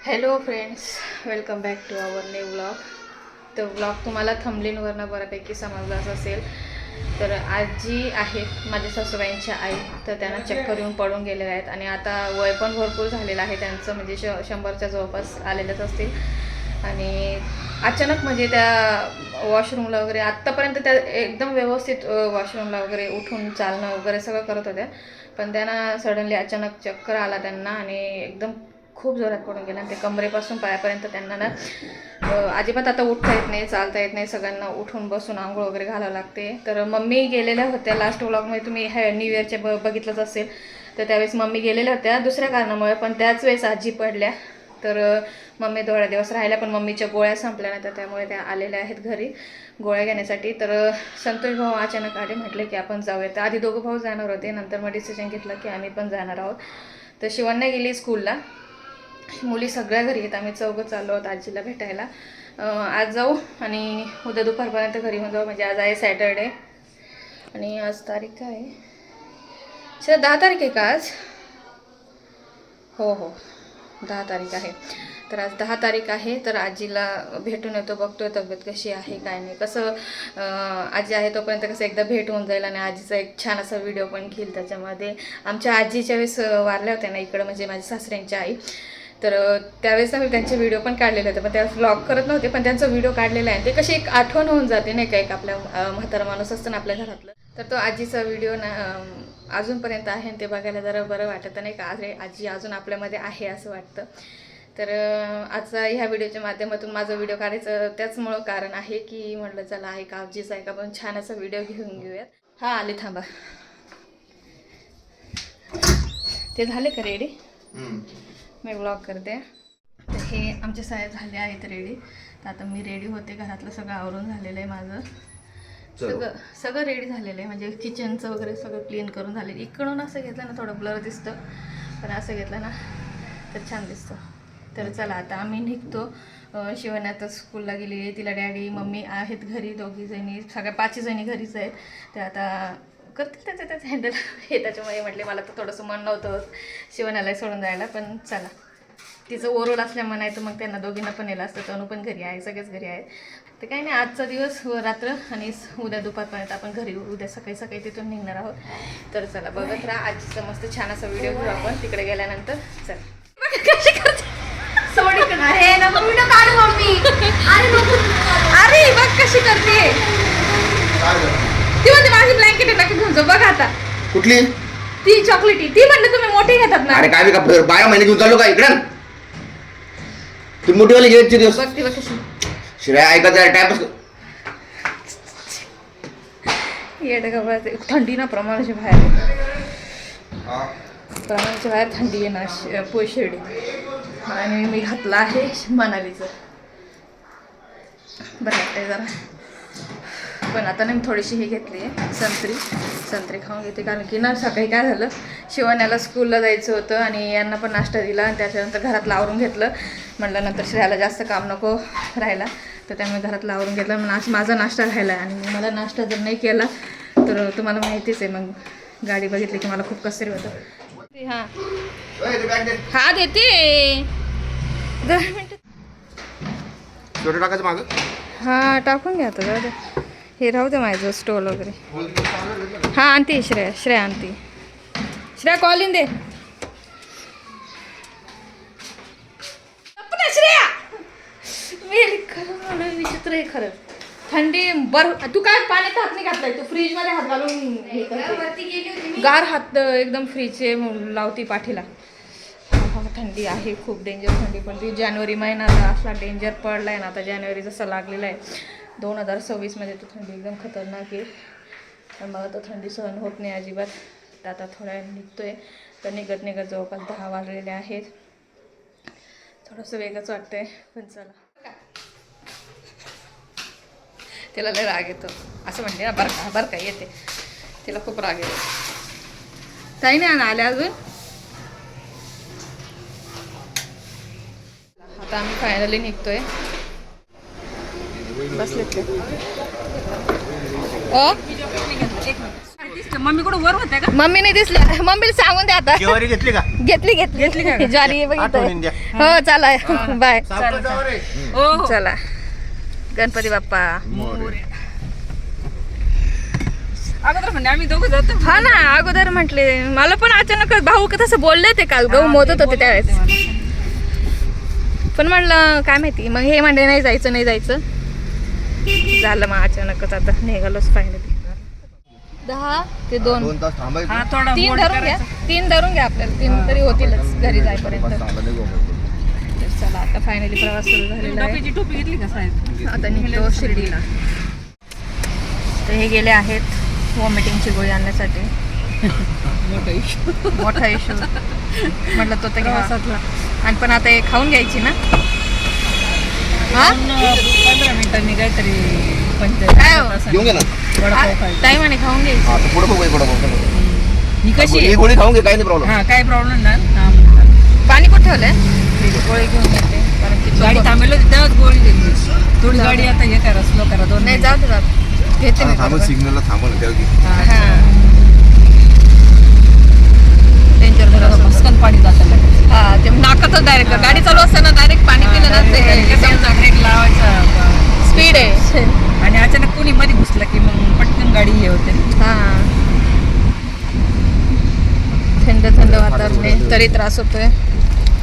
Hello friends welcome back to our new blog तर blog तुम्हाला थंबलीनवरनं बऱ्यापैकी समजलाच असेल. तर आजी आहेत माझ्या सासूबाईंच्या आई. तर त्यांना चक्कर येऊन पडून गेलेल्या आहेत. आणि आता वय पण भरपूर झालेलं आहे. त्यांचं म्हणजे श शंभरच्या जवळपास आलेलंच असतील. आणि अचानक म्हणजे त्या वॉशरूमला वगैरे आत्तापर्यंत त्या एकदम व्यवस्थित वॉशरूमला वगैरे उठून चालणं वगैरे सगळं करत होत्या. पण त्यांना सडनली अचानक चक्कर आला त्यांना आणि एकदम खूप जोरात पडून गेला. आणि ते कमरेपासून पायापर्यंत त्यांना ना अजिबात आता उठता येत नाही चालता येत नाही. सगळ्यांना उठून बसून आंघोळ वगैरे घालावं लागते. तर मम्मी गेलेल्या होत्या लास्ट व्लॉगमध्ये तुम्ही हे न्यू इयरचे ब बघितलंच असेल. तर त्यावेळेस मम्मी गेलेल्या होत्या दुसऱ्या कारणामुळे. पण त्याच वेळेस आजी पडल्या. तर मम्मी थोड्या दिवस राहिल्या पण मम्मीच्या गोळ्या संपल्या नाही तर त्यामुळे त्या आलेल्या आहेत घरी गोळ्या घेण्यासाठी. तर संतोष भाऊ अचानक आले म्हटले की आपण जाऊया तर आधी दोघं भाऊ जाणार होते. नंतर मग डिसिजन घेतलं की आम्ही पण जाणार आहोत. तर शिवण्या गेली स्कूलला मुली सगळ्या घरी आहेत. आम्ही चौघं चाललो आहोत आजीला भेटायला. आज जाऊ आणि उद्या दुपारपर्यंत घरी येऊन जाऊ. म्हणजे आज आहे सॅटरडे. आणि आज तारीख काय आहे? अच्छा दहा तारीख आहे का आज? हो हो. दहा तारीख आहे. तर आज दहा तारीख आहे. तर आजीला भेटून येतो बघतोय तब्येत कशी आहे काय नाही. कसं आजी आहे तोपर्यंत कसं एकदा भेट होऊन जाईल आणि आजीचा एक छान असा व्हिडिओ पण घेईल त्याच्यामध्ये. आमच्या आजीच्या वेळेस वारल्या होत्या ना इकडं म्हणजे माझ्या सासऱ्यांच्या आई. तर त्यावेळेस ना मी त्यांचे व्हिडिओ पण काढलेले होते. पण त्यावेळेस व्लॉग करत नव्हते पण त्यांचा व्हिडिओ काढलेला आहे. ते कशी एक आठवण होऊन जाते नाही का एक आपल्या म्हातारा माणूस असतं ना आपल्या घरातलं. तर तो आजीचा व्हिडिओ ना अजूनपर्यंत आहे आणि ते बघायला जरा बरं वाटत नाही का. अरे आजी अजून आपल्यामध्ये आहे असं वाटतं. तर आजचा ह्या व्हिडिओच्या माध्यमातून माझा व्हिडिओ काढायचं त्याचमुळं कारण आहे की म्हटलं चला आहे का आजीचा आहे का पण छान असा व्हिडिओ घेऊन घेऊयात. हां आले थांबा. ते झाले का रेडी मी ब्लॉग करते. तर हे आमचे साहेब झाले आहेत रेडी तर आता मी रेडी होते. घरातलं सगळं आवरून झालेलं आहे माझं. सगळं सगळं रेडी झालेलं आहे. म्हणजे किचनचं वगैरे सगळं क्लीन करून झालेलं. इकडून असं घेतलं ना थोडं ब्लर दिसतं. पण असं घेतलं ना तर छान दिसतं. तर चला आता आम्ही निघतो. अं, शिवण्या आता स्कूलला गेली तिला डॅडी मम्मी आहेत घरी दोघी जणी सगळ्या पाचही जणी घरीच आहेत. ते आता करतील त्याचं त्याचं हँडल हे त्याच्यामुळे म्हटले मला तर थोडंसं मन नव्हतं शिवण्याला सोडून जायला पण चला. तिचं ओरड असल्यामुळे नाही तर मग त्यांना दोघींना पण नेलं असतं तनू पण घरी आहे सगळेच घरी आहेत. तर काही नाही आजचा दिवस व रात्र आणि उद्या दुपारपर्यंत आपण घरी उद्या सकाळी सकाळी तिथून निघणार आहोत. तर चला बघत राहा. आजीचा मस्त छान असा व्हिडिओ घेऊ आपण. तिकडे गेल्यानंतर चला. कशी करते अरे नको व्हिडिओ काढू मम्मी. अरे नको अरे बघ कशी करते. ती म्हणते माझी ब्लँकेट नक्की घेऊन जाऊ बघ आता. कुठली? ती चॉकलेटी ती म्हणते तुम्ही मोठी घेतात ना. अरे काय मी का बारा महिने घेऊन चाललो का इकडं? तू मोठीवाली घ्यायची दिवस? बघ ती बघ कशी शिवाय ऐकत टाइमपास येडं का थंडी ना प्रमाणाच्या बाहेर आहे. प्रमाणाच्या बाहेर थंडी आहे ना श- शिर्डी आणि मी घातलं आहे मनालीचं. बरं वाटतंय जरा. पण आता ना मी थोडीशी ही घेतली आहे संत्री. संत्री खाऊन घेते कारण की ना सकाळी काय झालं शिवण्याला स्कूलला जायचं होतं आणि यांना पण नाश्ता दिला आणि त्याच्यानंतर घरातलं आवरून घेतलं. म्हटलं नंतर श्रेयाला जास्त काम नको राहायला. तर त्यामुळे घरातलं आवरून घेतलं. म्हणून आज माझा नाश्ता राहिला आणि मला नाश्ता जर नाही केला तर तुम्हाला माहितीच आहे मग गाडी बघितली की मला खूप कसरी होतं. हां. हा देते. दहा मिनटं. टाकायचं मागं. हा टाकून घ्या आता जाऊ हे राहू दे माझं स्टोल वगैरे. हा आणते श्रेया श्रेया आणते श्रेया कॉलिंग दे. गप्प ना, श्रेया! विचित्र आहे खरं. थंडी बर तू काय पाण्यात हात नाही घातलाय? तू फ्रीजमध्ये हात घालून हे करते. गार हात एकदम फ्रीजचे लावती पाठीला. थंडी आहे खूप डेंजर थंडी पण ती जानेवारी महिना असला डेंजर पडलाय ना आता जानेवारी जसं लागलेला आहे. दोन हजार सव्वीसमध्ये तर थंडी एकदम खतरनाक आहे. पण मला तर थंडी सहन होत नाही अजिबात. तर आता थोड्या वेळ आहे तर निघत निघत जवळपास दहा वाजलेले आहेत. थोडंसं वेगळंच आहे पण चला. तिला लय राग येतो. असं म्हणते ना बरं का बरं का येते. तिला खूप राग येतो. काही नाही आल्या अजून. आता आम्ही फायनली निघतोय. बसलेत ते. ओ मम्मी कुठं वर होत्या का? मम्मी नाही दिसल्या. मम्मीला सांगून द्या आता. जेवारी घेतली का? घेतली घेतली. घेतली का? ज्वारी आठवणीने बघितलं द्या. हो चला. बाय. हो हो. चला. गणपती बाप्पा. अगोदर म्हणजे आम्ही दोघं जातो. हा ना अगोदर म्हटले. मला पण अचानक भाऊ का तसं बोलले ते काल. गहू मोदत होते त्यावेळेस. पण म्हणलं काय माहिती. मग हे म्हणले नाही जायचं नाही जायचं. झालं मग अचानकच आता निघालोच फायनली दहा ते दोन. दोन तास थांबायचं? थोडा तीन धरून घ्या. तीन धरून घ्या आपल्याला. तीन तरी होतीलच घरी. तर चला आता फायनली प्रवास सुरू झालेला आहे. डोक्याची टोपी घेतली का साहेब? आता निघतो शिर्डीला. तर हे गेले आहेत वॉमिटिंगची गोळी आणण्यासाठी. मोठा इशू म्हटलं तो तर घ्या. प्रवासातला. आणि पण आता हे खाऊन घ्यायची ना? हा पंधरा मिनिटांनी काहीतरी काय हो? पंचायत घेऊन घे ना खाऊन घ्यायची हा तर पुढे बघू पुढे बघू ही कशी ही आहे? गोळी खाऊन घे काही नाही प्रॉब्लेम हा काय प्रॉब्लेम नाही हा, म्हणतात. पाणी कुठं ठेवलंय गोळी घेऊन येते कारण की गाडी थांबेल होती तेव्हाच गोळी दिली थोडी गाडी आता हे करा स्लो करा दोन नाही. जाऊ दे दे. घेते मी थांबा बरोबर. सिग्नलला थांबा ना तेव्हा हा. डेंजर बरोबर भस्कन पाणी जातं लगेच. ते नाकातच डायरेक्ट गाडी चालू असताना डायरेक्ट पाणी पिलं ना ब्रेक लावायचा. स्पीड आहे. आणि अचानक कोणी मध्ये घुसलं की मग पटकन गाडी हे होते. हा. थंड थंड वातावरण. तरी त्रास होतोय.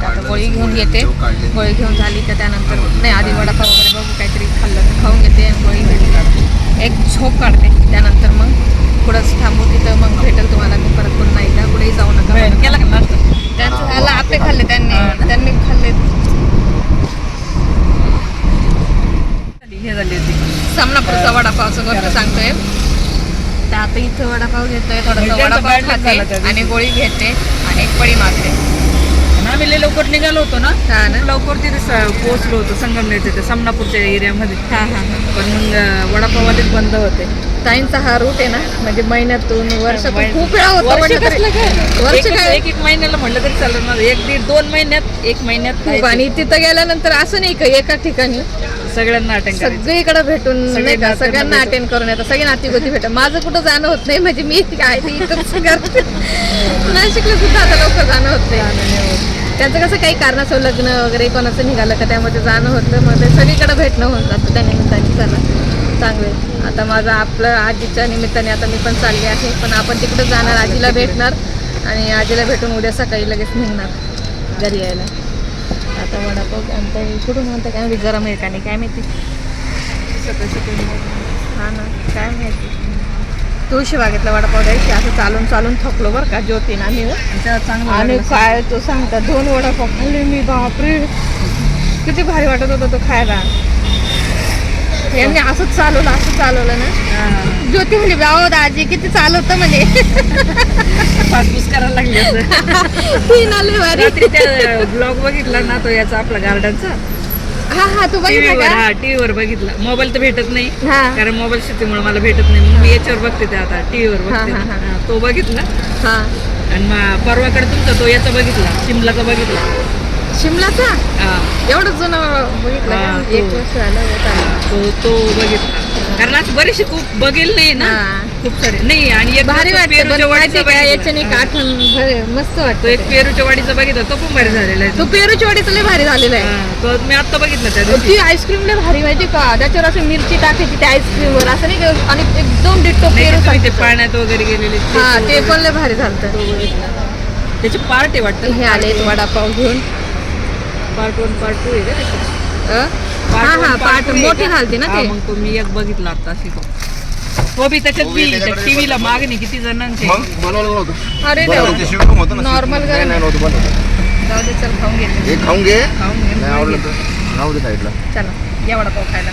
आता गोळी घेऊन घेते गोळी घेऊन झाली का त्यानंतर नाही आधी वडापाव वगैरे बघू काहीतरी खाल्लं तर खाऊन घेते आणि गोळी घेते एक झोप काढते. त्यानंतर मग पुढंच थांबू तिथं मग भेटेल तुम्हाला. मी परत पुन्हा एकदा. कुठेही जाऊ नका. केला का त्यांचं झालं आपे खाल्ले त्यांनी. त्यांनी खाल्ले. हे झाली होती. सामनापूरचा वडापावचं गोष्ट सांगतोय. तर आता इथं वडापाव घेतोय थोडासा वडापाव खाते. आणि गोळी घेते आणि एक पडी मारते आम्ही लवकर निघालो होतो ना हा लवकर तिथे पोहोचलो होतो संगमनेरच्या त्या समनापूरच्या एरियामध्ये हा हा हा. पण मग अं, वडापाववालेच बंद होते. ताईंचा हा रूट आहे ना म्हणजे महिन्यातून वर्षातून. खूप वेळा होतो वर्ष. कसलं काय? वर्ष एक- काय? एक एक महिन्याला म्हटलं तरी चालत माझं एक दीड दोन महिन्यात एक महिन्यात खूप जायचं. आणि तिथं गेल्यानंतर असं नाही का एका ठिकाणी सगळ्यांना अटेंड करायचं. सगळीकडे भेटून नाही का सगळ्यांना अटेंड करून येतात सगळी नाती गोती भेटत माझं कुठं जाणं होत नाही म्हणजे मी काय ते इथंच करते. नाशिकला सुद्धा आता लवकर जाणं होत नाही. त्यांचं कसं काही कारणाचं लग्न वगैरे कोणाचं निघालं का त्यामध्ये जाणं होतं मग ते सगळीकडे भेटणं होऊन जातं त्या निमित्ताने चला चांगले. आता माझं आपलं आजीच्या निमित्ताने आता मी पण चालले आहे. पण आपण तिकडे जाणार आजीला भेटणार आणि आजीला भेटून उद्या सकाळी लगेच निघणार घरी यायला. आता वडापाव आणता कुठून म्हणता काय माहिती? गरम आहे का नाही काय माहिती हा ना. काय माहिती? तुळशी बागेतला वडापाव द्यायची. असं चालून चालून थकलो बरं का ज्योतीन आम्ही. आणि. काय तो सांगता दोन वडापाव खाल्ले मी बापरे. किती भारी वाटत होता तो खायला. यांनी असंच चालवलं असं चालवलं ना. ज्योती म्हणजे बाबा दाजी किती चालवतं म्हणजे पासपूस करायला लागली असं. ब्लॉग बघितला ना तो याचा आपला गार्डनचा हा हा तू बघितलं हा टीव्हीवर बघितला. मोबाईल तर भेटत नाही. कारण मोबाईल शेतीमुळे मला भेटत नाही. मी याच्यावर बघते ते आता टीव्हीवर बघते. तो बघितला. आणि परवाकडे तुमचा तो याचा बघितला शिमलाचा बघितला. शिमलाचा? एवढं जुनं बघितलं हा, का तो. एक वर्ष झालं होत. आलं. तो तो बघितला. कारण असं बरेचसे खूप बघेल नाही ना? हा. खूप सारे नाही आणि एक भारी तो वाटतं पेरूच्या पण माहिती वाडीचा का? बघितला. याच्याने एक आठवण भर- मस्त तो वाटतं एक ते. पेरूच्या वाडीचा बघितला. तो पण भारी झालेला आहे. तो पेरूच्या वाडीचं लय भारी झालेला आहे. हा, तो मी आता बघितला त्या दिवशी. ती आईस्क्रीम लय भारी माहिती का? त्याच्यावर असं मिरची टाकायची त्या आईस्क्रीम वर. असं नाही का? आणि एकदम डिट्टो नाही पेरू का तुम्ही ते सारखं. पाण्यात वगैरे गेलेले ते हा तो. पण लय भारी झालं त्याचे पार्ट आहे वाटतं. हे आले वडापाव घेऊन. पार्ट वन पार्ट टू आहे का हा हा पार्ट मोठी का? झालती ना हा, ते. मग मी एक बघितला आता अशी तो तो बी त्याच्यात तो बी टीव्हीला मागणी किती जणांची मग? बनवलं नव्हतं. अरे बनवलं ते देवा शिवरूम होतं ना Normal नाही गरम. नाही नव्हतं बनवलं. जाऊ दे चल खाऊन हे खाऊन घे. खाऊन घे, नाही आवडलं तर. राहू दे साईडला चला या वडापाव खायला.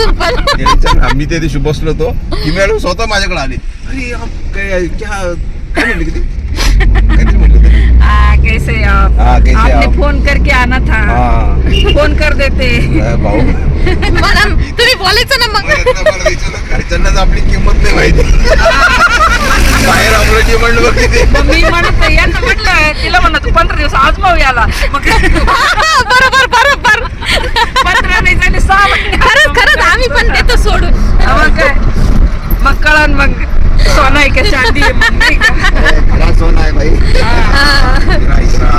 अजून पण. मी त्या दिवशी बसलो होतो. ती मॅडम स्वतः माझ्याकडे आली. अरे आप काय क्या काय म्हणली किती? काहीतरी म्हणलं ते. आ, कैसे आप? हाँ, कैसे आपने आप? फोन करके आना था. हा. फोन कर देते. अ, भाऊ. मला तुम्ही बोलायचं ना मग. विचारलं, घरच्यांनाच आपली किंमत नाही माहिती. बाहेर आपलं जे म्हणलं बघ किती. मग मी म्हणत यांना म्हटलं तिला म्हणत पंधरा दिवस आज भाऊ याला. मग बरोबर बरोबर. पंधरा नाही झाले सहा महिने खरंच खरंच आम्ही पण देतो सोडून. हा, मग काय? मग कळण मग सोनं आहे का? चांदी आहे मग नाही का? ए, खरा सोना आहे भाई हा. इरा, इरा.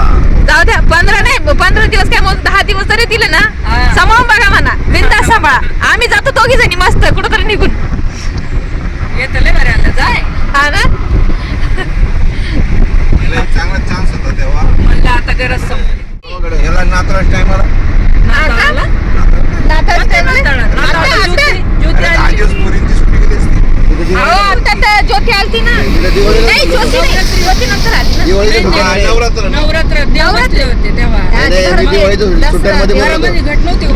जाऊ द्या पंधरा नाही पंधरा दिवस काय मग दहा दिवस तरी दिले ना? हा. सांभाळून बघा म्हणा बिंदास सांभाळा. आम्ही जातो दोघी जणी मस्त कुठंतरी निघून. येतं लय बरं आता जाय. हा ना? मला चांगला चान्स होता तेव्हा. म्हणलं आता गरज संपली. याला नातराज टायमाला? नाताळाला? ज्योती- आलती ना नाही ज्योती नाही ज्योती नंतर आली. नवरात्र नवरात्र देव बसले होते तेव्हा हा, अरे, ते मी घरामध्ये दिवाळीच्या दसरा- सुट्ट्यांमध्ये बोलत होतो. घरामध्ये घट नव्हती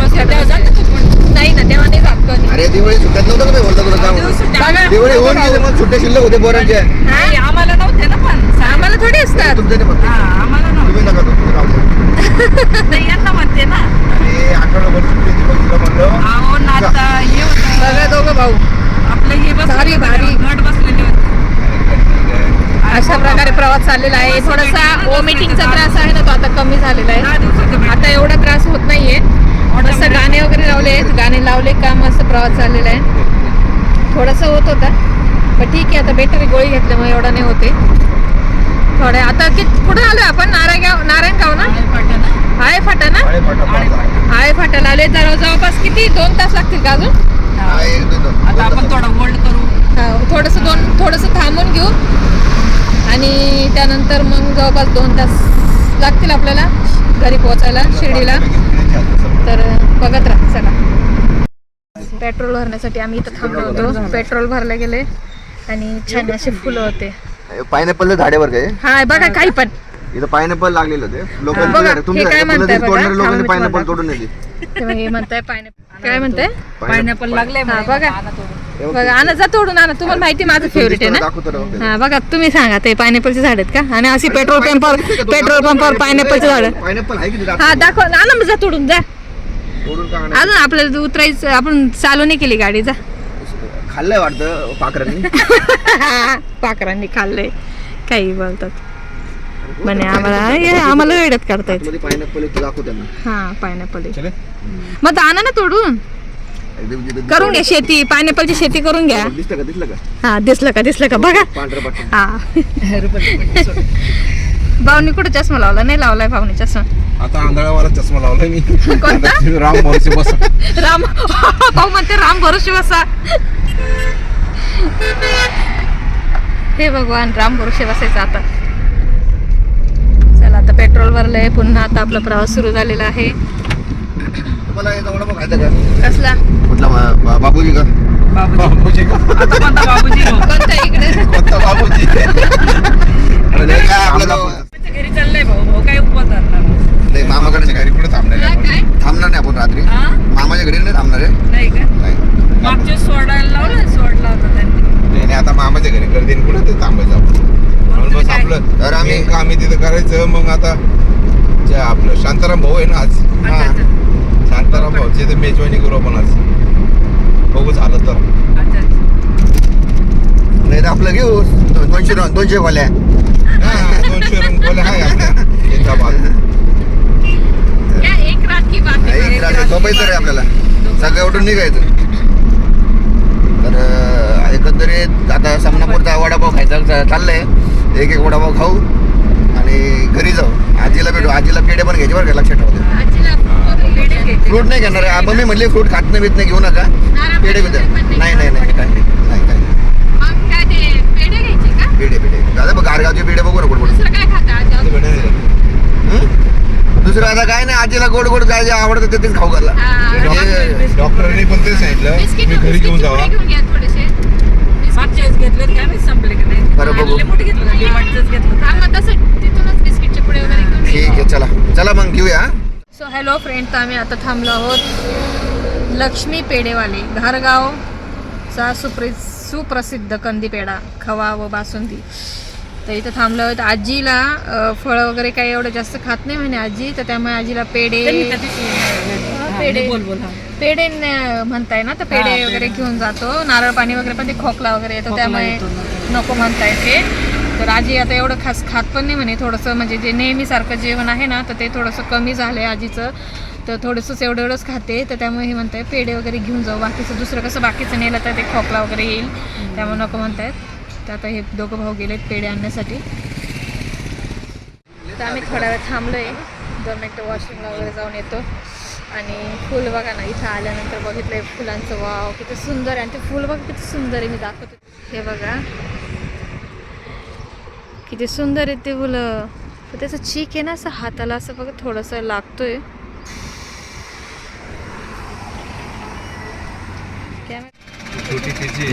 नाही ना तेव्हा नाही जात कधी. अरे दिवाळी सुट्ट्यात नव्हतं का बोलता तुला दिवस काम सुट्ट्या. बघा. दिवाळी होऊन गेली मग सुट्ट्या शिल्लक होते नाही, आम्हाला नव्हते ना पण. आम्हाला थोडी असतात. तुमच्या ते म्हणते. हा, आम्हाला नव्हते. तुम्ही नका करू, राहू दे. नाही, यांना म्हणते ना. अरे आठवडाभर सुट्टी होती बघ तुला म्हणलं. अहो नाता हे होतं. दोघं भाऊ. आपलं हे भारी, भारी. घट बसलेले होते. अशा प्रकारे प्रवास चाललेला आहे. थोडासा वॉमिटिंगचा त्रास आहे ना तो आता कमी झालेला दहा आहे दिवसाचं भेट. आता एवढा त्रास होत नाहीये. मस्त गाणे वगैरे लावले आहेत. गाणे लावले का मस्त प्रवास चाललेला आहे. थोडासा होत होता. पण ठीक आहे आता बेटर गोळी घेतल्यामुळे एवढा नाही होते. थोडे आता कि कुठे आलोय आपण? नारायणगाव नारायणगाव ना? आहे पाट्या ना? आहे फाटा ना. आहे फाटाला आले तर जवळपास किती? दोन तास लागतील का अजून. आता आपण थोडं होल्ड करू. हा, थोडंसं दोन थोडंसं थांबून घेऊ. आणि त्यानंतर मग जवळपास दोन तास लागतील आपल्याला. घरी पोहोचायला शिर्डीला. तर बघत राहा चला. पेट्रोल भरण्यासाठी आम्ही इथं थांबलो होतो. पेट्रोल भरले गेले आणि छान असे फुलं होते. पायनॅपलचे झाडेवर काय हा? बघा काही पण. इथं पायनॅपल लागलेले होते. बघा, लोकांनी पायनॅपल तोडून हे म्हणताय पायने काय म्हणताय? पायनॅपल. लागले बघा. बघा आणा जा तोडून आणा. तुम्हाला माहिती माझं फेवरेट आहे ना. हा बघा तुम्ही सांगा ते पायनॅपलचे झाड आहेत का? आणि अशी पेट्रोल पंपावर पेट्रोल पंपावर पायनॅपलचे झाड हा दाखव आणा मग जा तोडून जा? अजून आपल्याला उतरायचं आपण चालू नाही केली गाडी जा. खाल्लंय वाटतं पाखरांनी पाखरांनी खाल्लंय. काही बोलतात. म्हणे आम्हाला आम्हाला वेड्यात करतायत मध्ये पायनॅपल हा पायनॅपल चले. मग आणा ना तोडून. एकदम जिथं- करून घ्या शेती पायनॅपलची शेती करून घ्या. दिसलं का? दिसलं का? हा दिसलं का? दिसलं का? बघा. पांढरं पाठवून हा. भाऊनी कुठं चष्मा लावला? नाही लावलाय भाऊनी चष्मा. आता आंधळावाला चष्मा लावलाय मी. राम मोरसे बस. राम भाऊ म्हणते राम भरोसे बसा. हे भगवान राम भरोसे बसायचं आता. चला आता पेट्रोल भरलंय पुन्हा आता आपला प्रवास सुरू झालेला आहे. तुम्हाला याचा वडापाव खायचा का? कसला? कुठला बा- बा- बाबूजी का? बाबूजी. बाबूजी का? आता कोणता बाबूजी? कोणता इकडे? कोणता बाबूजी? अरे नाही आपला आमच्या घरी चाललंय भाऊ. भाऊ काय उपवास धरणार नाही, मामाकडे घरी कुठे थांबणार हा, काय? थांबणार नाही आपण रात्री. हा? मामाच्या घरी नाही थांबणार आहे. नाही का? नाही. मागच्या सोडायला लावलं सोडला होता त्यांनी. नाही नाही, आता मामाच्या घरी गर्दी कुठे ते थांबायचं आपण? म्हणून बस काय? आपलं. तर आम्ही- आहे तिथं करायचं मग आता जे आपलं शांताराम भाऊ आहे ना आज. अच्छा, हा. शांताराम भाऊचे ते मेजवानी करू आपण आज बघू झालं तर. नाही तर आपलं घेऊ दोनशे दोनशे खोल्या हा, दोनशे खोल्या आहे आपल्या. या एक रात की बात है. नाही रात्री झोपायचं रे आपल्याला. सगळं उठून निघायचं. तर एकंदरीत आता समनापूरचा वडापाव खायचा चाललंय. एक एक वडापाव खाऊ आणि घरी जाऊ. आजीला भेटू. आजीला पेढे पण घ्यायचे बरं का लक्षात ठेवते आजीला वगैरे पेढे घ्यायचे. फ्रूट नाही घेणार आहे. मम्मी म्हणली फ्रूट खात नाही बीत नाही घेऊ नका. पेढे नाही नाही नाही काही नाही नाही काय पेढे घ्यायचे का? पेढे दादा बघ गारगावचे पेढे बघू ना कुठे दुसरं काय खाता आजी? दुसरं आता काय नाही आजीला गोड गोड काय जे आवडतं ते तेच खाऊ घाला. डॉक्टरांनी पण ते सांगितलं. तुम्ही घरी घेऊन जावा. काय बरं, बघू. ठीक आहे चला. चला मग घेऊया हॅलो फ्रेंड्स आम्ही आता थांबलो आहोत लक्ष्मी पेढेवाले घारगावचा सुप्रि सुप्रसिद्ध कंदी पेढा खवा व बासुंदी. तर इथं थांबलो आहोत. आजीला फळं वगैरे काही एवढं जास्त खात नाही म्हणे आजी तर त्यामुळे आजीला पेढे पेढे पेढे म्हणताय ना तर पेढे वगैरे घेऊन जातो. नारळ पाणी वगैरे पण ते खोकला वगैरे येतो त्यामुळे नको म्हणताय ते. तर आजी आता एवढं खास खात पण नाही म्हणे. थोडंसं म्हणजे जे नेहमीसारखं जेवण आहे ना तर ते थोडंसं कमी झालं आहे आजीचं. तर थोडंसंच एवढं एवढंच खाते. तर त्यामुळे हे म्हणत आहे पेढे वगैरे घेऊन जाऊ. बाकीचं दुसरं कसं बाकीचं नेलं तर ते खोकला वगैरे येईल. त्यामुळे नको म्हणत आहेत तर आता हे दोघं भाऊ गेलेत पेढे आणण्यासाठी. तर आम्ही थोड्या वेळ थांबलो आहे दोन मिनटं वॉशरूमला वगैरे जाऊन येतो. आणि फुल बघा ना इथं आल्यानंतर बघितलं फुलांचं. वाव किती सुंदर आहे. आणि ते फुल बघ किती सुंदर आहे. मी दाखवते. हे बघा. किती सुंदर आहे ते फुलं तर त्याचं चीक आहे ना असं हाताला असं बघा थोडंसं लागतोय.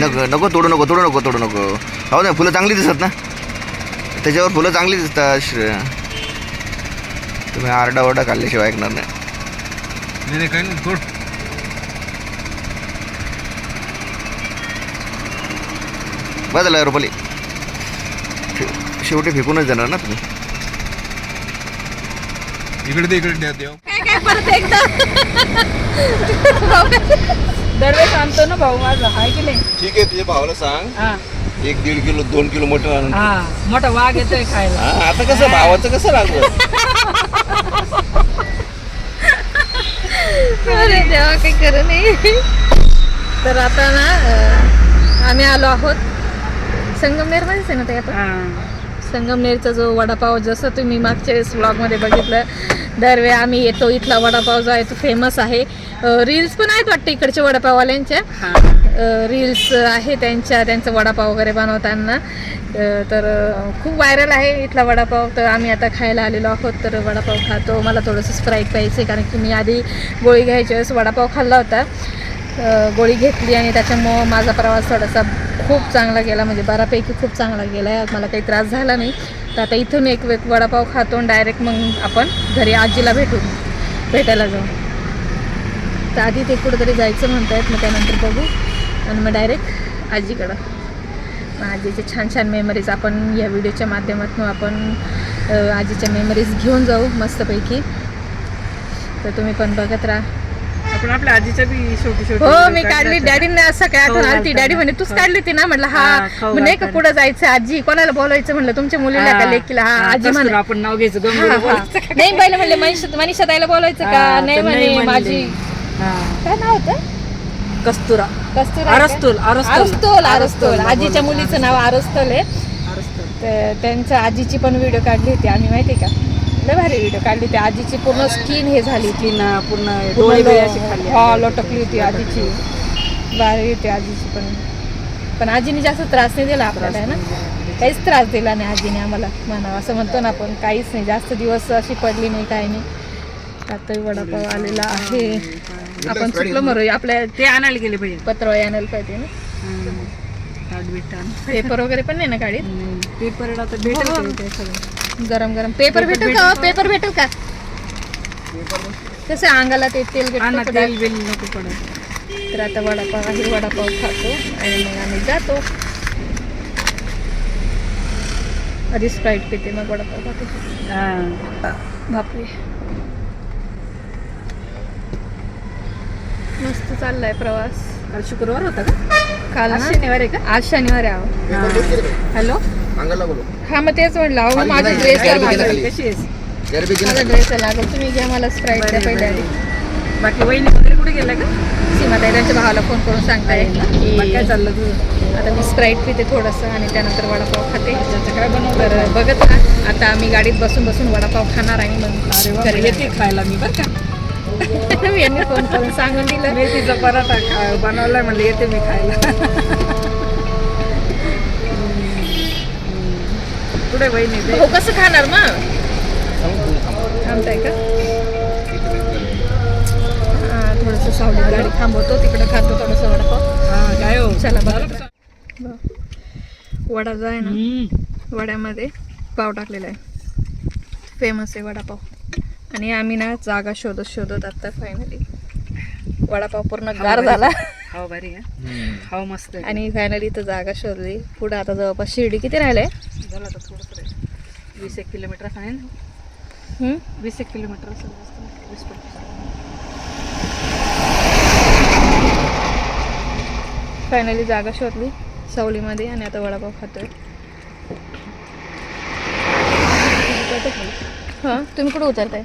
नको नको तोडू नको तोडू नको तोडू नको. हो ना फुलं चांगली दिसत ना? त्याच्यावर फुलं चांगली दिसतात श्रेय तुम्ही आरडा ओरडा काढल्याशिवाय ऐकणार नाही. काही झालं रुपाली. शेवटी फेकूनच देणार ना तुम्ही? इकडे दे इकडे द्या देव. काय काय परत एकदा. दरवेळेस आणतो ना भाऊ माझा हाय की नाही? ठीक आहे तुझ्या भावाला सांग. हा. एक दीड किलो दोन किलो मटण आणून हा मोठा वाघ येतोय खायला. हा, आता कसं भावाचं कसं लागलं? अरे देवा काही खरं नाही. तर आता ना अं, आम्ही आलो आहोत संगमनेरमध्येच आहे ना ते आता? हा. संगमनेरचा जो वडापाव जसं तुम्ही मागच्या वेळेस व्लॉगमध्ये बघितलं दरवेळी आम्ही येतो इथला वडापाव जो आहे तो फेमस आहे. रील्स पण आहेत वाटतं इकडच्या वडापाववाल्यांच्या. रील्स आहे त्यांच्या त्यांचं वडापाव वगैरे बनवताना. तर खूप व्हायरल आहे इथला वडापाव. तर आम्ही आता खायला आलेलो आहोत तर वडापाव खातो. मला थोडंसं स्प्राईट प्यायचं कारण की मी आधी गोळी घ्यायच्या वेळेस वडापाव खाल्ला होता. गोळी घेतली आणि त्याच्यामुळं माझा प्रवास थोडासा खूप चांगला गेला म्हणजे बऱ्यापैकी खूप चांगला गेला आहे मला काही त्रास झाला नाही. तर आता इथून एक वेग वडापाव खातो आणि डायरेक्ट मग आपण घरी आजीला भेटू भेटायला जाऊ. तर आधी ते कुठंतरी जायचं म्हणतायत मग त्यानंतर बघू. आणि मग डायरेक्ट आजीकडं. मग आजीचे छान छान मेमरीज आपण या व्हिडिओच्या माध्यमातून आपण आजीच्या मेमरीज घेऊन जाऊ मस्तपैकी. तर तुम्ही पण बघत राहा. आपण आपल्या आजीच्या बी छोटी छोटी हो video मी काढली. डॅडीने असं काय खाऊ आठवण आली घालताना. डॅडी म्हणे तूच. काढली होती ना? म्हटलं हा, नाही का. पुढे जायचं आजी. कोणाला बोलायचं म्हणलं? तुमच्या मुलीला का लेकीला? हा आजी कस्तुरा म्हणे. आपण नाव घ्यायचं. नाही पहिले म्हणले मनीषा मनीषा ताईला बोलायचं का? नाही म्हणे म्हणले. माझी. काय नाव होतं? कस्तुरा. कस्तुरा. आरस्तोल आरस्तोल आरस्तोल, आजीच्या मुलीचं नाव आरस्तोल आहे. तर त्यांच्या आजीची पण व्हिडिओ काढली होती. आम्ही माहिती का? लय भारी व्हिडिओ काढली होती. आजीची पूर्ण स्किन हे झाली होती ना पूर्ण डोळे अशी खाली हा लटकली होती आजीची. भारी होती आजीची पण. पण आजीने जास्त त्रास नाही दिला आपल्याला है ना? काहीच त्रास दिला नाही आजीने आम्हाला म्हणावं असं म्हणतो ना आपण. काहीच नाही जास्त दिवस अशी पडली नाही काही नाही. आता वडापाव आलेला आहे. आपण चुकलो मरू. आपल्या ते आणायला गेले पाहिजे पत्र आणायला पाहिजे ना. पेपर वगैरे पण नाही ना गाडीत पेपर आता भेटेल हो. का ते सगळं गरम गरम. पेपर भेटेल का? पेपर भेटेल का? कसं अंगाला ते तेल हा तेल बिल नको पडत तर आता वडापाव आहे वडापाव खातो आणि मग आम्ही जातो. आधी स्प्राईट पिते मग वडापाव खातो. बापरे. मस्त चाललाय प्रवास. काल शुक्रवार होता का? काल शनिवार आहे का? आज शनिवार आहे. हॅलो अंगाला बोलू. हा मग तेच म्हटलं अहो माझा ड्रेसला लागल. कशी आहेस गरबी की माझा ड्रेसला लागल. तुम्ही घ्या मला स्प्राईट द्या बरं, पहिले बरं. आधी बाकी वहिनी वगैरे कुठे गेल्या का? सीमाताई त्यांच्या भावाला फोन करून सांगताय की बाकी काय चाललं तुझं? आता मी स्प्राईट पिते थोडंसं आणि त्यानंतर वडापाव खाते. त्याचं काय बनवलं? तर बघत राहा. आता आम्ही गाडीत बसून बसून वडापाव खाणार आणि मग घरी येते. खायला मी बरं का. यांनी फोन करून सांगून दिलं. मेथीचा पराठा खा बनवलाय म्हणलं येते मी खायला. बहिणी ते हो कसं खाणार मग? थांबताय का? हा थोडंसं गाडी थांबवतो तिकडं खातो थोडंसं वडापाव. हा काय हो? चला बघा. वडा जो आहे ना हम्म. वड्यामध्ये पाव टाकलेला आहे. फेमस आहे वडापाव. आणि आम्ही ना जागा शोधत शोधत आता फायनली वडापाव पूर्ण गार झाला. हवा भारी आहे. हवा मस्त आहे. आणि फायनली इथं जागा शोधली. पुढे आता जवळपास शिर्डी किती राहिले झालं आता थोडंसं राहिलं. वीस एक किलोमीटर आहे ना? वीस एक किलोमीटर नाही. वीस पंचवीस फायनली जागा शोधली सावलीमध्ये आणि आता वडापाव खातोय. हां? तुम्ही कुठं उतरताय?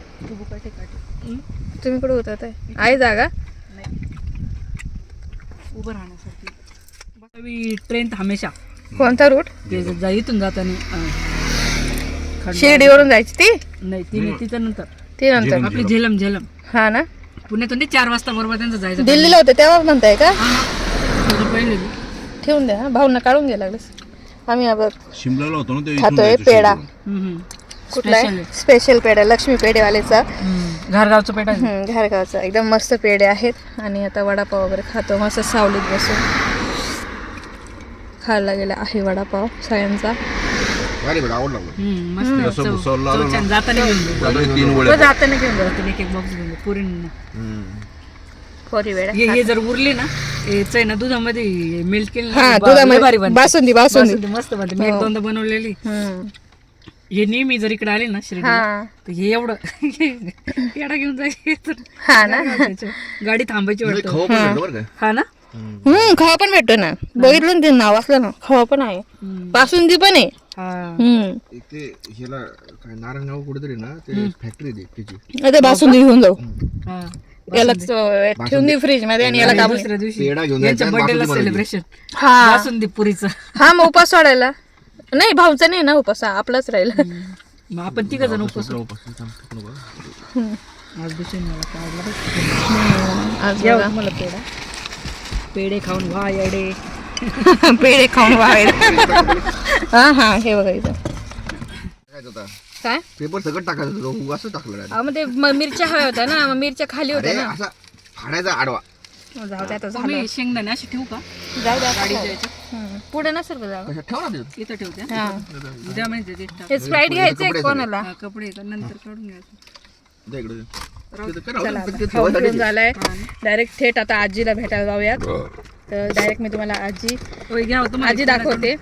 तुम्ही कुठं उतरताय? आहे जागा? नाही. उभं राहण्यासाठी. ट्रेन हमेशा कोणता रूट ते जा इथून जाताना अं, शिर्डीवरून जायची ती? नाही ती तिथं नंतर. ती नंतर. आपली झेलम. झेलम हा ना? पुण्यातून ते चार वाजता बरोबर त्यांचं जायचं. दिल्लीला होते तेव्हा म्हणताय का? थोडं पहिले. ठेवून द्या हा. काढून घ्या लागलेस आम्ही अब शिमलाला होतो ना ते इथून खातोय जायचं पेढा. कुठला आहे? स्पेशल पेढा लक्ष्मी पेढेवालेचा. घरगावचं पेटा. हम्म, घारगावचा. एकदम मस्त पेढे आहेत. आणि आता वडापाव वगैरे खातो मस्त सावलीत बसून. खायला गेला आहे वडापाव सायांचा. ना. जाताना घेऊन एक एक बॉक्स घेऊन. पुरींना. हे हे जर उरले ना आहे. ना दुधामध्ये मेल्ट केलं हा. बासुंदी बासुंदी. मस्त बनते. मी एक दोनदा बनवलेली. हे नेहमी जर इकडे आले ना श्रीला हा. तर हे एवढं येडा घेऊन जायचं हा ना. गाडी थांबायची वाटतं. खवा पण भेटलं बरं का. हा ना? हम्म. खवा पण भेटतो ना. बघितलं ना ते नाव असलं ना खवा पण आहे. बासुंदी पण आहे. हा. हम्म. ते ह्याला काय नारायणगाव कुठेतरी ना ते फॅक्टरी दे त्याची आता बासुंदी घेऊन जाऊ. हा. याला ठेवून दे फ्रीजमध्ये आणि याला आणि कापून दुसऱ्या दिवशी पेढा घेऊन यांच्या जायचा, बर्थडेला बासुंदी सेलिब्रेशन हा. बासुंदी पुरीचं. हा मग उपास सोडायला. नाही भाऊचा नाही ना उपास हा आपलाच राहील. मग आपण तिघ जण उपवास राहू. आज दुसरी मला काढला. बघ. आज बघा. मला पेढा. पेढे खाऊन वा येडे. पेढे खाऊन बाहेर हा हा हे बघा इथं. टाकायचं होता. काय? पेपर सगळं टाकायचं होतं असं टाकलं. अहो, मग ते म- मिरच्या हव्या होत्या ना मग मिरच्या खाली अरे होत्या ना. असा फाडायचा आडवा. जाऊ द्या आता झालं. मी शेंगदाणे अशी ठेवू का? जाऊ द्या गाडीच्या आता. याच्यात हम्म. पुढे नसेल का जागा कशा ठेव ना तिथं. इथं ठेवते. हा. उद्या म्हणजे ते टाक. हे स्प्राईट घ्यायचंय कपडे कोणाला. हा, कपडे का? नंतर काढून घ्यायचं. दे इकडे. चला खाऊन पिऊन झालाय. हा. डायरेक्ट थेट आता आजीला भेटायला जाऊयात. तर डायरेक्ट मी तुम्हाला आजी होतं आजी दाखवते.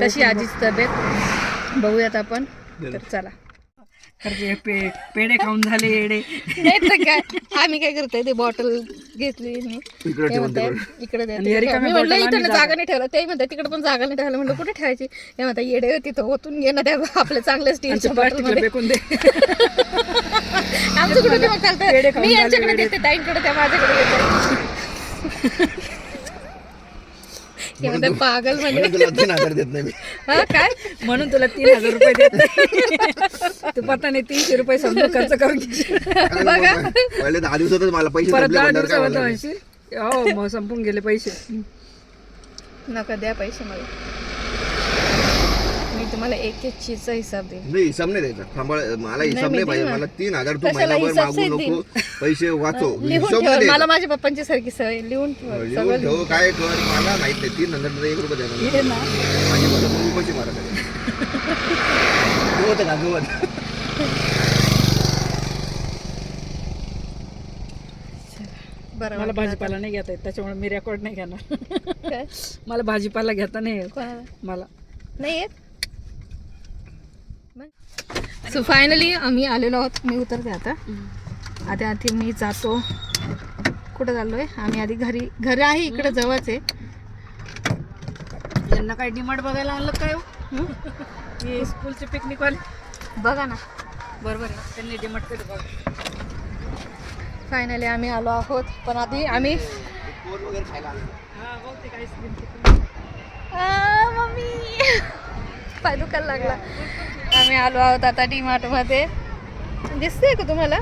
कशी आजीची तब्येत. बघूयात आपण. तर चला. पे पेढे खाऊन झाले येडे. नाही तर काय आम्ही काय करतोय ते बॉटल घेतली मी इकडे ते ठेवून म्हणताय तिकडे. इकडे द्या आणि तिकडे रिकामी ठेवा. मी म्हटलं bottle इथं आम्ही ना जागा नाही ठेवलं. ते म्हणतात तिकडे पण जागा नाही ठेवलं. म्हणलं कुठे ठेवायची? हे म्हणतात येडे तिथं ओतून घे ना त्या आपल्या चांगल्या स्टीलच्या बॉटल प्लास्टिकला फेकून दे. आमचं कुठे पेढे चालतं खाऊन मी झाले यांच्याकडे वेडे. देते ताईंकडे त्या माझ्याकडे हे म्हणतात पागल म्हणजे म्हणून तुला तीन हजार देत नाही मी. हा काय? म्हणून तुला तीन हजार रुपये देत तू पता नाही तीनशे रुपये समजा खर्च करून घेशील. बाबा, पहिले दहा दिवसातच मला पैसे परत संपले दहा म्हणल्यावर काय दिवसामध्ये होणार? म्हणशील हो मग संपून गेले पैसे. नका द्या पैसे मला. मी तुम्हाला एक एक चीजचा हिसाब देईन नाही हिसाब नाही द्यायचा. सांभाळ मला हिसाब नाही पाहिजे. मला तीन हजार तू कशाला महिनाभर हिसाब मागू सहित नको पैसे वाचो लिहून ठेव मला. माझ्या पप्पांची सारखी सवय. लिहून ठेव. सगळं लिहून लिहून ठेव. काय कर मला माहीत नाही. तीन हजार एक रुपये द्यायला हे ना. माझी तुम्ही पैसे मारा. गवत का? गवत बरं मला वाटलं भाजीपाला नाही घेता येत त्याच्यामुळे मी रेकॉर्ड नाही घेणार. काय? मला भाजीपाला घेता नाही येत. कोणाला? मला. नाही येत? सो फायनली आम्ही आलेलो आहोत. मी उतरते आता. आता आधी मी जातो. कुठं चाललोय? आम्ही आधी घरी घर आहे इकडे जवळच आहे. यांना काय डिमांड बघायला आणलं काय हो? हे स्कूलचे पिकनिक वाले? बघा ना. बरोबर आहे त्यांनी डिमांड केलं बघा. फायनली आम्ही आलो आहोत. पण आधी आम्ही हा मम्मी. पाय दुखायला लागला. आम्ही आलो आहोत आता डी मध्ये दिसतंय का तुम्हाला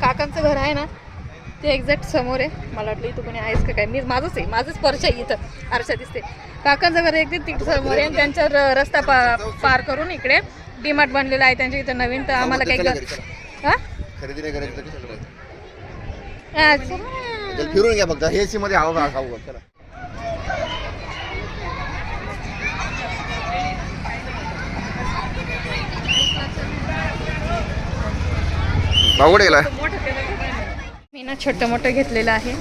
काकांचं घर आहे ना ते एक्झॅक्ट समोर आहे मला वाटलं इथं कोणी आहेस का काय मी माझंच आहे माझंच पर्च आहे इथं आरशा दिसते काकांचं घर एकदम तिकडे समोर आहे आणि त्यांच्या र- रस्ता पा पार करून इकडे डीमार्ट बनलेला आहे त्यांच्या इथं नवीन तर आम्हाला काही. हा? खरेदी नाही करायची? हा, फिरून घ्या फक्त हे सी मध्ये का चला भाऊ गेला मी ना छोटं मोठं घेतलेलं आहे.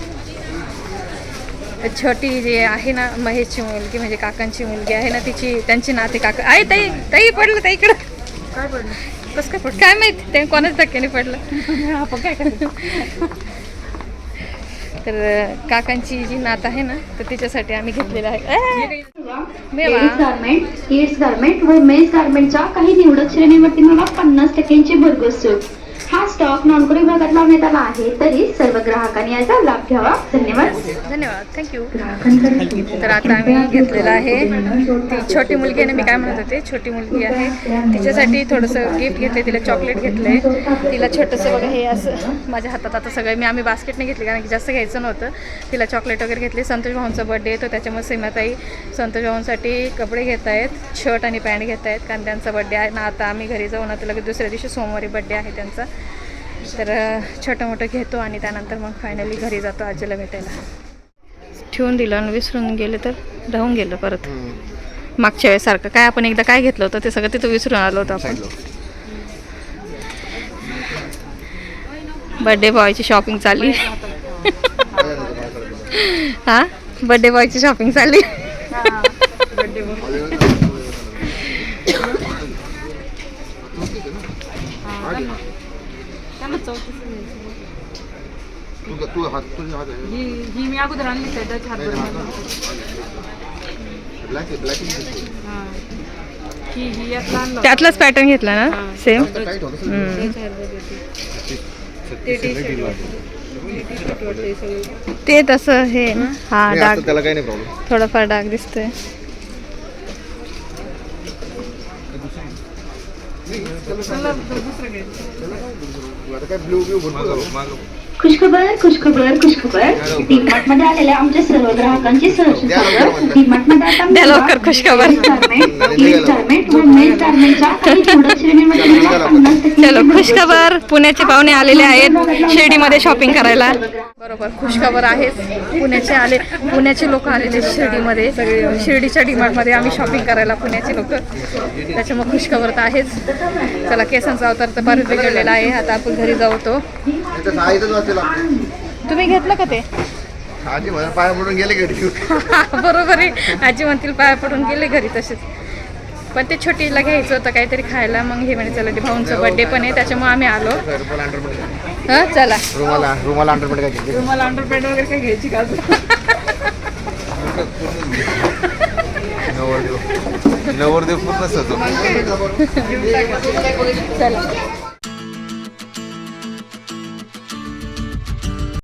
छोटी जी आहे ना महेशची मुलगी म्हणजे काकांची मुलगी आहे ना तिची त्यांची नाते काका आहे ताई ताई पडलं ताई इकडं. काय पडलं? कसं काय पडलं? काय माहिती? ते कोणाच धक्क्याने पडलं. आपण काय तर काकांची जी नात आहे ना तर तिच्यासाठी आम्ही घेतलेलं आहे. गार्मेंट किड्स गार्मेंट व मेन्स गार्मेंटच्या काही निवडक श्रेणीवरती मला पन्नास टक्क्यांची भरघोस सूट हा स्टॉक नानकोरी भागात लावण्यात आला आहे. तरी सर्व ग्राहकांनी याचा लाभ घ्यावा. धन्यवाद. धन्यवाद. थँक्यू तर आता आम्ही घेतलेलं आहे. ती छोटी मुलगी आहे ना मी काय म्हणत होते छोटी मुलगी आहे. तिच्यासाठी थोडंसं गिफ्ट घेतले तिला चॉकलेट घेतले तिला छोटंसं बघा हे असं माझ्या हातात आता सगळं मी आम्ही बास्केटने घेतली कारण की जास्त घ्यायचं नव्हतं. तिला चॉकलेट वगैरे घेतली. संतोष भाऊंचा बर्थडे येतो त्याच्यामुळे सीमाताई संतोष भाऊंसाठी कपडे घेत आहेत शर्ट आणि पॅन्ट घेत आहेत कारण त्यांचा बड्डे आहे ना आता आम्ही घरी जाऊन आता लगेच दुसऱ्या दिवशी सोमवारी बड्डे आहे त्यांचा. तर छोटं मोठं घेतो आणि त्यानंतर मग फायनली घरी जातो आजीला भेटायला. ठेवून दिलं आणि विसरून गेले तर राहून गेलं परत. मागच्या वेळेसारखं काय आपण एकदा काय घेतलं होतं ते सगळं तिथं विसरून आलो होतो आपण. बर्थडे बॉयची शॉपिंग चालली. हा? बर्थडे बॉयची शॉपिंग चालली त्यांना चौतीस तू हात तुझे हात ही ही मी अगोदर आणली त्याच्या हात बरोबर ब्लॅक ब्लॅक हां. ही ही यातला आणलं त्यातलाच पॅटर्न घेतला ना? सेम टाईट होतं. ते तसं हे ना? हा डाग त्याला काही नाही प्रॉब्लेम थोडाफार डाग दिसतोय. आता काय ब्ल्यू ब्ल्यू भरपूर खुशखबर खुशखबर खुशखबर. डीमार्टमध्ये आलेल्या आमच्या सर्व ग्राहकांची सहर्ष स्वागत डीमार्टमध्ये आता द्या लवकर खुशखबर. गार्मेंट व मेन्स गार्मेंटच्या काही निवडक श्रेणीमध्ये मला पन्नास टक्के चलो खुशखबर. पुण्याचे पाहुणे आलेले आहेत. शिर्डीमध्ये शॉपिंग करायला. बरोबर खुशखबर आहे पुण्याचे आले पुण्याचे लोक आलेले शिर्डीमध्ये. शिर्डीच्या डिमार्टमध्ये आम्ही शॉपिंग करायला पुण्याचे लोक. त्याच्यामुळे खुशखबर तर आहेच. चला केसांचा अवतार तर परत बिघडलेला आहे. आता आपण घरी जाऊ तो. तुम्ही घेतलं का ते? मला पाया पडून गेले घरी. बरोबर आहे. आजी म्हणतील पाया पडून गेले घरी तसेच. पण ते छोटीला घ्यायचं होतं काहीतरी खायला मग हे म्हणे चला ते भाऊंचा बर्थडे पण आहे त्याच्यामुळे आम्ही आलो. रुमाला हां चला. रुमाला रुमाला अंडरपेट काय घेतली मला अंडरपॅड वगैरे काय घ्यायची का? नवरदेव. नवरदेव पूर्ण सजव चला.